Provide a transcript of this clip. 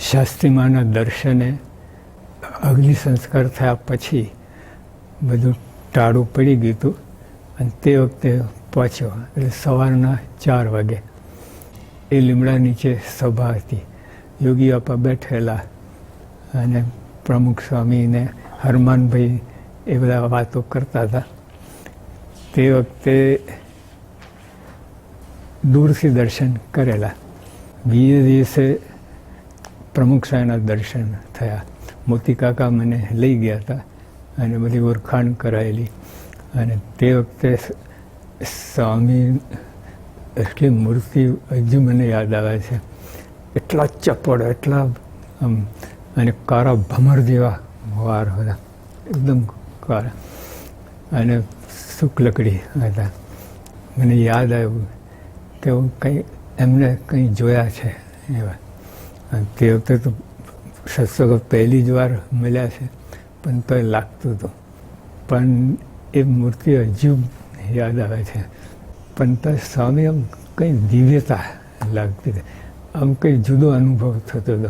શાસ્ત્રીમાના દર્શને અગ્નિ સંસ્કાર થયા પછી બધું ટાળું પડી ગયું હતું અને તે વખતે પહોંચ્યો, એટલે સવારના ચાર વાગે. એ લીમડા નીચે સભા હતી. યોગી આપા બેઠેલા અને પ્રમુખ સ્વામીને હરમાનભાઈ એ બધા વાતો કરતા હતા. તે વખતે દૂરથી દર્શન કરેલા. બીજે દિવસે પ્રમુખ દર્શન થયા. મોતી કાકા મને લઈ ગયા હતા અને બધી ઓળખાણ કરાયેલી. અને તે વખતે સ્વામી એટલી મૂર્તિ હજુ મને યાદ આવે છે. એટલા ચપળ, એટલા આમ, અને કારા ભમર જેવા વાર હતા. એકદમ કારા. અને શુક્લકડી હતા. મને યાદ આવ્યું. કે હું કંઈ એમને કંઈ જોયા છે એવા. અને તે વખતે તો સત્સંગો પહેલી જ વાર મળ્યા છે, પણ તોય લાગતું હતું. પણ એ મૂર્તિ હજુ યાદ આવે છે. પણ તો સ્વામી આમ કંઈ દિવ્યતા લાગતી હતી આમ કંઈ જુદો અનુભવ થતો હતો.